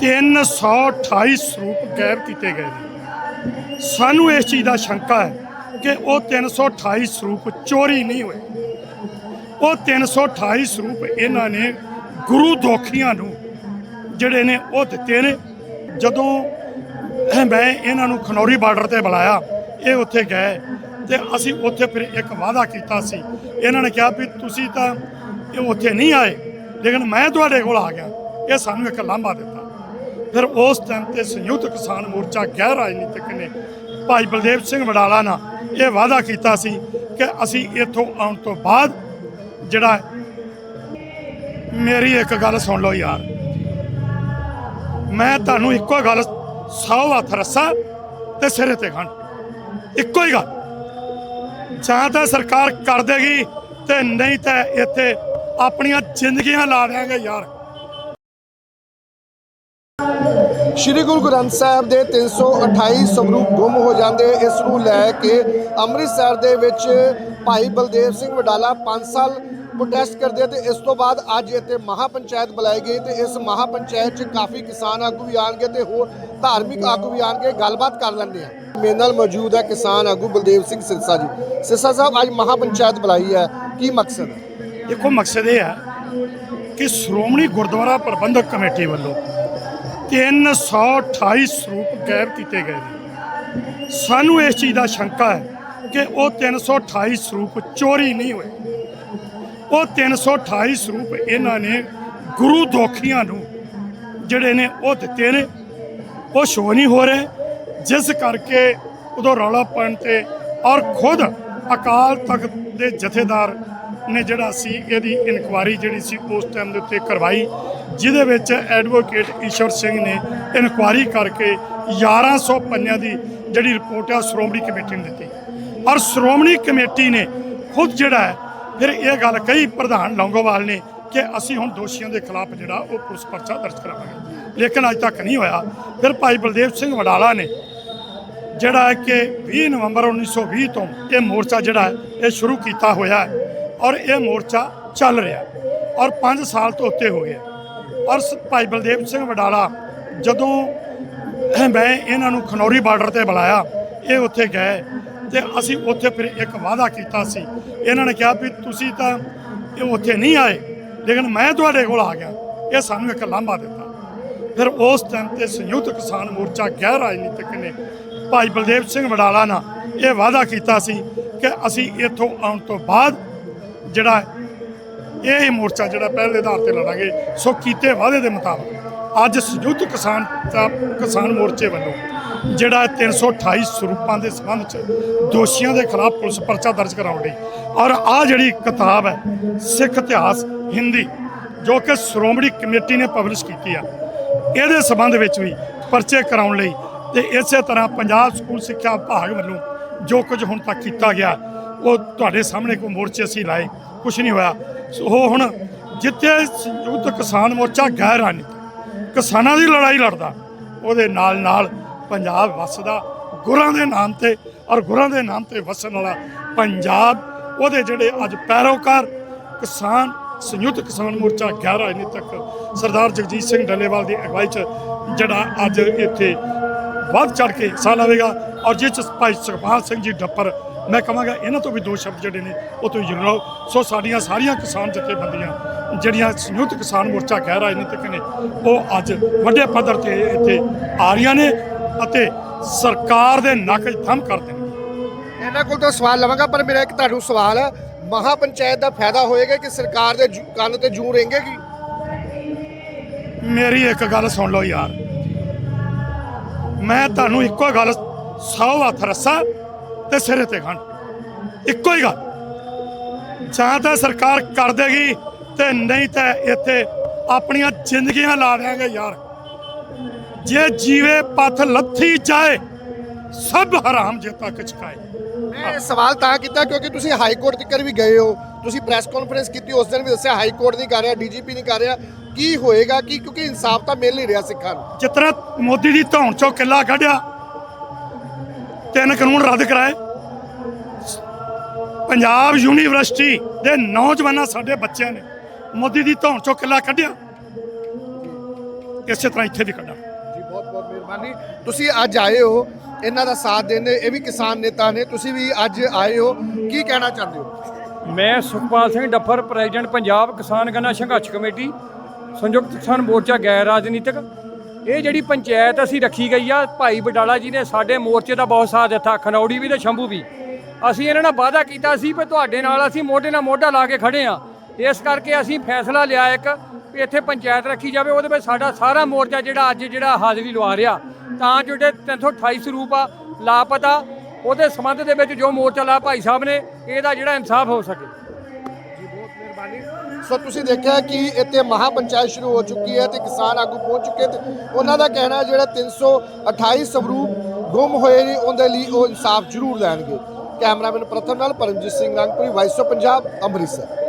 328 ਸਰੂਪ ਗਾਇਬ ਕੀਤੇ ਗਏ ਨੇ। ਸਾਨੂੰ ਇਸ ਚੀਜ਼ ਦਾ ਸ਼ੰਕਾ ਹੈ ਕਿ ਉਹ 328 ਸਰੂਪ ਚੋਰੀ ਨਹੀਂ ਹੋਏ। ਉਹ 328 ਸਰੂਪ ਇਹਨਾਂ ਨੇ ਗੁਰੂ ਦੋਖੀਆਂ ਨੂੰ ਜਿਹੜੇ ਨੇ ਉਹ ਦਿੱਤੇ ਨੇ। ਜਦੋਂ ਮੈਂ ਇਹਨਾਂ ਨੂੰ ਖਨੌਰੀ ਬਾਰਡਰ ਤੇ ਬੁਲਾਇਆ, ਇਹ ਉੱਥੇ ਗਏ ਤੇ ਅਸੀਂ ਉੱਥੇ ਫਿਰ ਇੱਕ ਵਾਅਦਾ ਕੀਤਾ ਸੀ। ਇਹਨਾਂ ਨੇ ਕਿਹਾ ਵੀ ਤੁਸੀਂ ਤਾਂ ਇਹ ਉੱਥੇ ਨਹੀਂ ਆਏ, ਲੇਕਿਨ ਮੈਂ ਤੁਹਾਡੇ ਕੋਲ ਆ ਗਿਆ। ਇਹ ਸਾਨੂੰ ਇੱਕ ਲਾਂਭਾ ਦਿੱਤਾ। ਫਿਰ ਉਸ ਟਾਈਮ ਤੇ ਸੰਯੁਕਤ ਕਿਸਾਨ ਮੋਰਚਾ ਗੈਰ ਰਾਜਨੀਤਿਕ ਨੇ ਭਾਈ ਬਲਦੇਵ ਸਿੰਘ ਵਡਾਲਾ ਨਾਲ ਇਹ ਵਾਅਦਾ ਕੀਤਾ ਸੀ ਕਿ ਅਸੀਂ ਇੱਥੋਂ ਆਉਣ ਤੋਂ ਬਾਅਦ ਜਿਹੜਾ ਮੇਰੀ ਇੱਕ ਗੱਲ ਸੁਣ ਲਓ ਯਾਰ। ਮੈਂ ਤੁਹਾਨੂੰ ਇੱਕੋ ਗੱਲ ਸੌ ਹੱਥ ਰੱਸਾ ਤੇ ਸਿਰੇ ਤੇ ਖੰਡ। ਇੱਕੋ ਹੀ ਗੱਲ। ਜਾਂ ਤਾਂ ਸਰਕਾਰ ਕਰ ਦੇਗੀ ਤੇ ਨਹੀਂ ਤਾਂ ਇੱਥੇ ਆਪਣੀਆਂ ਜ਼ਿੰਦਗੀਆਂ ਲਾ ਦੇਾਂਗੇ ਯਾਰ। ਸ਼੍ਰੀ ਗੁਰੂ ਗ੍ਰੰਥ ਸਾਹਿਬ ਦੇ 328 ਸਮਰੂਪ ਗੁੰਮ ਹੋ ਜਾਂਦੇ ਇਸ ਨੂੰ ਲੈ ਕੇ ਅੰਮ੍ਰਿਤਸਰ ਦੇ ਵਿੱਚ ਭਾਈ ਬਲਦੇਵ ਸਿੰਘ ਵਡਾਲਾ 5 ਸਾਲ ਪ੍ਰੋਟੈਸਟ ਕਰਦੇ ਆ ਤੇ ਇਸ ਤੋਂ ਬਾਅਦ ਅੱਜ ਇੱਥੇ ਮਹਾ ਪੰਚਾਇਤ ਬੁਲਾਈ ਗਈ ਤੇ ਇਸ ਮਹਾ ਪੰਚਾਇਤ 'ਚ ਕਾਫੀ ਕਿਸਾਨ ਆਗੂ ਵੀ ਆਣਗੇ ਤੇ ਹੋਰ ਧਾਰਮਿਕ ਆਗੂ ਵੀ ਆਣਗੇ ਗੱਲਬਾਤ ਕਰ ਲੈਂਦੇ ਆ। ਮੇਰੇ ਨਾਲ ਮੌਜੂਦ ਹੈ ਕਿਸਾਨ ਆਗੂ ਬਲਦੇਵ ਸਿੰਘ ਸਿਰਸਾ ਜੀ। ਸਿਰਸਾ ਸਾਹਿਬ, ਅੱਜ ਮਹਾ ਪੰਚਾਇਤ ਬੁਲਾਈ ਹੈ, ਕੀ ਮਕਸਦ? ਹੈ ਦੇਖੋ, ਮਕਸਦ ਇਹ ਹੈ ਕਿ ਸ਼੍ਰੋਮਣੀ ਗੁਰਦੁਆਰਾ ਪ੍ਰਬੰਧਕ ਕਮੇਟੀ ਵੱਲੋਂ 328 ਸਰੂਪ ਗਾਇਬ ਕੀਤੇ ਗਏ ਨੇ। ਸਾਨੂੰ ਇਸ ਚੀਜ਼ ਦਾ ਸ਼ੰਕਾ ਹੈ ਕਿ ਉਹ 328 ਸਰੂਪ ਚੋਰੀ ਨਹੀਂ ਹੋਏ। ਉਹ 328 ਸਰੂਪ ਇਹਨਾਂ ਨੇ ਗੁਰੂ ਦੋਖੀਆਂ ਨੂੰ ਜਿਹੜੇ ਨੇ ਉਹ ਦਿੱਤੇ ਨੇ। ਉਹ ਸ਼ੋ ਨਹੀਂ ਹੋ ਰਹੇ। ਜਿਸ ਕਰਕੇ ਉਦੋਂ ਰੌਲਾ ਪੈਣ ਤੇ ਔਰ ਖੁਦ ਅਕਾਲ ਤਖਤ ਦੇ ਜਥੇਦਾਰ ਨੇ ਜਿਹੜਾ ਸੀ, ਇਹਦੀ ਇਨਕੁਆਰੀ ਜਿਹੜੀ ਸੀ ਉਸ ਟਾਈਮ ਦੇ ਉੱਤੇ ਕਰਵਾਈ, ਜਿਹਦੇ ਵਿੱਚ ਐਡਵੋਕੇਟ ਈਸ਼ਵਰ ਸਿੰਘ ਨੇ ਇਨਕੁਆਰੀ ਕਰਕੇ 1100 ਪੰਨਿਆਂ ਦੀ ਜਿਹੜੀ ਰਿਪੋਰਟ ਆ, ਸ਼੍ਰੋਮਣੀ ਕਮੇਟੀ ਨੂੰ ਦਿੱਤੀ। ਔਰ ਸ਼੍ਰੋਮਣੀ ਕਮੇਟੀ ਨੇ ਖੁਦ ਜਿਹੜਾ ਹੈ, ਫਿਰ ਇਹ ਗੱਲ ਕਹੀ ਪ੍ਰਧਾਨ ਲੌਂਗੋਵਾਲ ਨੇ ਕਿ ਅਸੀਂ ਹੁਣ ਦੋਸ਼ੀਆਂ ਦੇ ਖਿਲਾਫ ਜਿਹੜਾ ਉਹ ਪੁਲਿਸ ਪਰਚਾ ਦਰਜ ਕਰਾਵਾਂਗੇ। ਲੇਕਿਨ ਅਜੇ ਤੱਕ ਨਹੀਂ ਹੋਇਆ। ਫਿਰ ਭਾਈ ਬਲਦੇਵ ਸਿੰਘ ਵਡਾਲਾ ਨੇ ਜਿਹੜਾ ਹੈ ਕਿ 20 ਨਵੰਬਰ 1920 ਤੋਂ ਇਹ ਮੋਰਚਾ ਜਿਹੜਾ ਇਹ ਸ਼ੁਰੂ ਕੀਤਾ ਹੋਇਆ ਹੈ। ਔਰ ਇਹ ਮੋਰਚਾ ਚੱਲ ਰਿਹਾ ਔਰ 5 ਸਾਲ ਤੋਂ ਉੱਤੇ ਹੋ ਗਿਆ। ਔਰ ਸ- ਭਾਈ ਬਲਦੇਵ ਸਿੰਘ ਵਡਾਲਾ ਜਦੋਂ ਮੈਂ ਇਹਨਾਂ ਨੂੰ ਖਨੌਰੀ ਬਾਰਡਰ ਤੇ ਬੁਲਾਇਆ, ਇਹ ਉੱਥੇ ਗਏ ਤੇ ਅਸੀਂ ਉੱਥੇ ਫਿਰ ਇੱਕ ਵਾਅਦਾ ਕੀਤਾ ਸੀ। ਇਹਨਾਂ ਨੇ ਕਿਹਾ ਵੀ ਤੁਸੀਂ ਤਾਂ ਇਹ ਉੱਥੇ ਨਹੀਂ ਆਏ, ਲੇਕਿਨ ਮੈਂ ਤੁਹਾਡੇ ਕੋਲ ਆ ਗਿਆ, ਇਹ ਸਾਨੂੰ ਇੱਕ ਲਾਂਭਾ ਦਿੱਤਾ। ਫਿਰ ਉਸ ਟਾਈਮ ਤੇ ਸੰਯੁਕਤ ਕਿਸਾਨ ਮੋਰਚਾ ਗੈਰ ਰਾਜਨੀਤਿਕ ਨੇ ਭਾਈ ਬਲਦੇਵ ਸਿੰਘ ਵਡਾਲਾ ਨਾਲ ਇਹ ਵਾਅਦਾ ਕੀਤਾ ਸੀ ਕਿ ਅਸੀਂ ਇੱਥੋਂ ਆਉਣ ਤੋਂ ਬਾਅਦ ਜਿਹੜਾ ਇਹ ਮੋਰਚਾ ਜਿਹੜਾ ਪਹਿਲ ਦੇ ਆਧਾਰ ਤੇ ਲੜਾਂਗੇ, ਸੋ ਕੀਤੇ ਵਾਅਦੇ ਦੇ ਮੁਤਾਬਕ ਅੱਜ ਸੰਯੁਕਤ ਕਿਸਾਨ ਕਿਸਾਨ ਮੋਰਚੇ ਵੱਲੋਂ ਜਿਹੜਾ 328 ਸਰੂਪਾਂ ਦੇ ਸੰਬੰਧ ਚ ਦੋਸ਼ੀਆਂ ਦੇ ਖਿਲਾਫ ਪੁਲਿਸ ਪਰਚਾ ਦਰਜ ਕਰਾਉਣ ਲਈ ਔਰ ਆ ਜਿਹੜੀ ਕਿਤਾਬ ਹੈ, ਸਿੱਖ ਇਤਿਹਾਸ, ਹਿੰਦੀ, ਜੋ ਕਿ ਸ਼੍ਰੋਮਣੀ ਕਮੇਟੀ ਨੇ ਪਬਲਿਸ਼ ਕੀਤੀ ਆ, ਇਹਦੇ ਸੰਬੰਧ ਵਿੱਚ ਵੀ ਪਰਚੇ ਕਰਾਉਣ ਲਈ ਤੇ ਇਸੇ ਤਰ੍ਹਾਂ ਪੰਜਾਬ ਸਕੂਲ ਸਿੱਖਿਆ ਵਿਭਾਗ ਵੱਲੋਂ ਜੋ ਕੁਝ ਹੁਣ ਤੱਕ ਕੀਤਾ ਗਿਆ ਉਹ ਤੁਹਾਡੇ ਸਾਹਮਣੇ ਕੋਈ ਮੋਰਚੇ ਅਸੀਂ ਲਾਏ ਕੁਝ ਨਹੀਂ ਹੋਇਆ। ਸੋ ਉਹ ਹੁਣ ਜਿੱਥੇ ਸੰਯੁਕਤ ਕਿਸਾਨ ਮੋਰਚਾ ਗੈਰ ਰਾਜਨੀਤਿਕ ਕਿਸਾਨਾਂ ਦੀ ਲੜਾਈ ਲੜਦਾ, ਉਹਦੇ ਨਾਲ ਨਾਲ ਪੰਜਾਬ ਵਸਦਾ, ਗੁਰਾਂ ਦੇ ਨਾਮ ਤੇ ਔਰ ਗੁਰਾਂ ਦੇ ਨਾਮ ਤੇ ਵਸਣ ਵਾਲਾ ਪੰਜਾਬ, ਉਹਦੇ ਜਿਹੜੇ ਅੱਜ ਪੈਰੋਕਾਰ ਕਿਸਾਨ, ਸੰਯੁਕਤ ਕਿਸਾਨ ਮੋਰਚਾ ਗੈਰ ਰਾਜਨੀਤਿਕ ਸਰਦਾਰ ਜਗਜੀਤ ਸਿੰਘ ਡੱਲੇਵਾਲ ਦੀ ਅਗਵਾਈ 'ਚ ਜਿਹੜਾ ਅੱਜ ਇੱਥੇ ਵੱਧ ਚੜ ਕੇ ਹਿੱਸਾ ਲਵੇਗਾ। ਔਰ ਜਿਸ 'ਚ ਭਾਈ ਸੁਖਪਾਲ ਸਿੰਘ ਜੀ ਡੱਪਰ ਮੈਂ ਕਹਾਂਗਾ ਇਹਨਾਂ ਤੋਂ ਵੀ ਦੋ ਸ਼ਬਦ ਜਿਹੜੇ ਨੇ ਉਹ ਤੋਂ ਜ਼ਰੂਰ ਲਓ। ਸੋ ਸਾਡੀਆਂ ਸਾਰੀਆਂ ਕਿਸਾਨ ਜਥੇਬੰਦੀਆਂ ਜਿਹੜੀਆਂ ਸੰਯੁਕਤ ਕਿਸਾਨ ਮੋਰਚਾ ਗੈਰ ਰਾਜਨੀਤਿਕ ਨੇ ਉਹ ਅੱਜ ਵੱਡੇ ਪੱਧਰ ਤੇ ਇੱਥੇ ਆ ਰਹੀਆਂ ਨੇ ਅਤੇ ਸਰਕਾਰ ਦੇ ਨੱਕ ਥੰਮ ਕਰਦੇ ਨੇ ਇਹਨਾਂ ਕੋਲ ਤਾਂ ਸਵਾਲ ਲਵਾਂਗਾ ਪਰ ਮੇਰਾ ਇੱਕ ਤੁਹਾਨੂੰ ਸਵਾਲ ਹੈ ਮਹਾ ਪੰਚਾਇਤ ਦਾ ਫਾਇਦਾ ਹੋਏਗਾ ਕਿ ਸਰਕਾਰ ਦੇ ਕੰਨ ਤੇ ਜੂ ਰਹਿੰਗੇਗੀ ਮੇਰੀ ਇੱਕ ਗੱਲ ਸੁਣ ਲਓ ਯਾਰ। ਮੈਂ ਤੁਹਾਨੂੰ ਇੱਕੋ ਗੱਲ ਸੌ ਹੱਥ ਰੱਸਾ ਤੇ ਸਿਰੇ ਤੇ ਖੰਡ। ਇੱਕੋ ਹੀ ਗੱਲ। ਜਾਂ ਤਾਂ ਸਰਕਾਰ ਕਰ ਦੇਗੀ ਤੇ ਨਹੀਂ ਤਾਂ ਇੱਥੇ ਆਪਣੀਆਂ ਜ਼ਿੰਦਗੀਆਂ ਲਾ ਦੇਾਂਗੇ ਯਾਰ। ਜੇ ਜੀਵੇ ਪਥ ਲੱਥੀ ਜਾਏ ਸਭ ਹਰਾਮ ਜੇ ਤੱਕ ਚਕਾਏ। ਮੈਂ ਇਹ ਸਵਾਲ ਤਾਂ ਕੀਤਾ ਕਿਉਂਕਿ ਤੁਸੀਂ ਹਾਈ ਕੋਰਟ ਤੱਕ ਵੀ ਗਏ ਹੋ। ਤੁਸੀਂ ਪ੍ਰੈਸ ਕਾਨਫਰੰਸ ਕੀਤੀ ਉਸ ਦਿਨ ਵੀ ਦੱਸਿਆ ਹਾਈ ਕੋਰਟ ਨਹੀਂ ਕਰ ਰਿਹਾ ਡੀਜੀਪੀ ਨਹੀਂ ਕਰ ਰਿਹਾ। ਕੀ ਹੋਏਗਾ? ਕੀ ਕਿਉਂਕਿ ਇਨਸਾਫ ਤਾਂ ਮਿਲ ਨਹੀਂ ਰਿਹਾ ਸਿੱਖਾਂ ਨੂੰ। ਤਰ੍ਹਾਂ ਮੋਦੀ ਦੀ ਧੌਣ ਚੋਂ ਕਿੱਲਾ ਕੱਢਿਆ ਤਿੰਨ ਕਾਨੂੰਨ ਰੱਦ ਕਰਾਏ। ਪੰਜਾਬ ਯੂਨੀਵਰਸਿਟੀ ਦੇ ਨੌਜਵਾਨਾਂ ਸਾਡੇ ਬੱਚਿਆਂ ਨੇ ਮੋਦੀ ਦੀ ਧੌਣ ਚੋਂ ਕਿੱਲਾ ਕੱਢਿਆ। ਇਸੇ ਤਰ੍ਹਾਂ ਇੱਥੇ ਵੀ ਕੱਢਾਂਗੇ ਜੀ ਬਹੁਤ ਬਹੁਤ ਮਿਹਰਬਾਨੀ। ਤੁਸੀਂ ਅੱਜ ਆਏ ਹੋ ਇਹਨਾਂ ਦਾ ਸਾਥ ਦੇਣ ਇਹ ਵੀ ਕਿਸਾਨ ਨੇਤਾ ਨੇ। ਤੁਸੀਂ ਵੀ ਅੱਜ ਆਏ ਹੋ ਕੀ ਕਹਿਣਾ ਚਾਹੁੰਦੇ ਹੋ? ਮੈਂ ਸੁਖਪਾਲ ਸਿੰਘ ਡੱਫਰ ਪ੍ਰੈਜ਼ੀਡੈਂਟ ਪੰਜਾਬ ਕਿਸਾਨ ਗੰਨਾ ਸੰਘਰਸ਼ ਕਮੇਟੀ ਸੰਯੁਕਤ ਕਿਸਾਨ ਮੋਰਚਾ ਗੈਰ ਰਾਜਨੀਤਿਕ। ਇਹ ਜਿਹੜੀ ਪੰਚਾਇਤ ਅਸੀਂ ਰੱਖੀ ਗਈ ਆ, ਭਾਈ ਬਡਾਲਾ ਜੀ ਨੇ ਸਾਡੇ ਮੋਰਚੇ ਦਾ ਬਹੁਤ ਸਾਥ ਦਿੱਤਾ, ਖਨੌੜੀ ਵੀ ਤੇ ਸ਼ੰਭੂ ਵੀ। ਅਸੀਂ ਇਹਨਾਂ ਨਾਲ ਵਾਅਦਾ ਕੀਤਾ ਸੀ ਵੀ ਤੁਹਾਡੇ ਨਾਲ ਅਸੀਂ ਮੋਢੇ ਨਾਲ ਮੋਢਾ ਲਾ ਕੇ ਖੜੇ ਆ। ਇਸ ਕਰਕੇ ਅਸੀਂ ਫੈਸਲਾ ਲਿਆ ਇੱਕ, ਵੀ ਇੱਥੇ ਪੰਚਾਇਤ ਰੱਖੀ ਜਾਵੇ, ਉਹਦੇ ਵਿੱਚ ਸਾਡਾ ਸਾਰਾ ਮੋਰਚਾ ਜਿਹੜਾ ਅੱਜ ਜਿਹੜਾ ਹਾਜ਼ਰੀ ਲਵਾ ਰਿਹਾ। ਤਾਂ ਜੋ ਜਿਹੜੇ 328 ਸਰੂਪ ਆ, ਲਾਪਤਾ, ਉਹਦੇ ਸੰਬੰਧ ਦੇ ਵਿੱਚ ਜੋ ਮੋਰਚਾ ਲਾ ਭਾਈ ਸਾਹਿਬ ਨੇ, ਇਹਦਾ ਜਿਹੜਾ ਇਨਸਾਫ ਹੋ ਸਕੇ। ਜੀ, ਬਹੁਤ ਮਿਹਰਬਾਨੀ। ਸੋ ਤੁਸੀਂ ਦੇਖਿਆ ਕਿ ਇੱਥੇ ਮਹਾ ਪੰਚਾਇਤ ਸ਼ੁਰੂ ਹੋ ਚੁੱਕੀ ਹੈ ਤੇ ਕਿਸਾਨ ਆਗੂ ਪਹੁੰਚ ਚੁੱਕੇ ਤੇ ਉਹਨਾਂ ਦਾ ਕਹਿਣਾ ਹੈ ਜਿਹੜਾ 328 ਸਵਰੂਪ ਗੁੰਮ ਹੋਏ ਨੇ, ਉਹਦੇ ਲਈ ਉਹ ਇਨਸਾਫ ਜ਼ਰੂਰ ਲੈਣਗੇ। ਕੈਮਰਾਮੈਨ ਪ੍ਰਥਮ ਨਾਲ ਪਰਮਜੀਤ ਸਿੰਘ ਰੰਗਪੁਰੀ ਵਾਇਸ ਆਫ ਪੰਜਾਬ ਅੰਮ੍ਰਿਤਸਰ।